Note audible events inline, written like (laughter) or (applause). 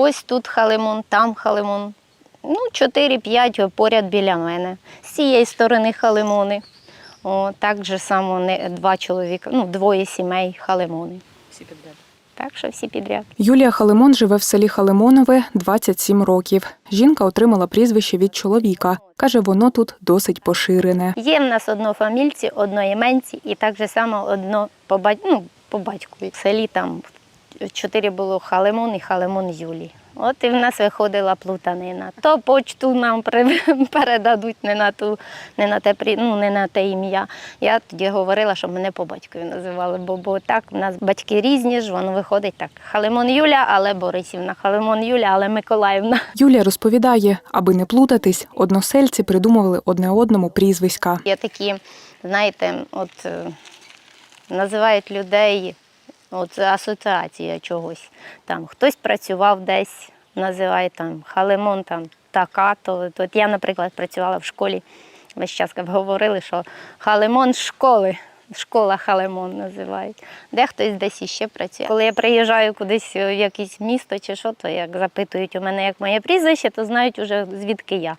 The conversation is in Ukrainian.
Ось тут халимон, там халимон. Ну, 4-5 поряд біля мене. З цієї сторони халимони. О, так же само не, два чоловіка, ну, двоє сімей халимони. Всі підряд. Так що всі підряд. Юлія Халимон живе в селі Халимонове 27 років. Жінка отримала прізвище від чоловіка. Каже, воно тут досить поширене. Є в нас однофамільці, одноіменці і так же само одно по, бать... ну, по батькові. В селі там чотири було Халимон і Халимон Юлі. От і в нас виходила плутанина. То почту нам (laughs) передадуть не на ту, не на те ну, не на те ім'я. Я тоді говорила, що мене по батькові називали, бо, бо так в нас батьки різні ж, воно виходить так. Халимон Юля, але Борисівна, Халимон Юля, але Миколаївна. Юлія розповідає, аби не плутатись, односельці придумували одне одному прізвиська. Є такі, знаєте, от е, називають людей, от асоціація чогось. Там хтось працював десь, називає там халемон, там така. То, от я, наприклад, працювала в школі. Весь час говорили, що халемон школи. Школа Халемон називають. Де хтось десь іще працює. Коли я приїжджаю кудись в якесь місто чи що, то як запитують у мене як моє прізвище, то знають уже звідки я.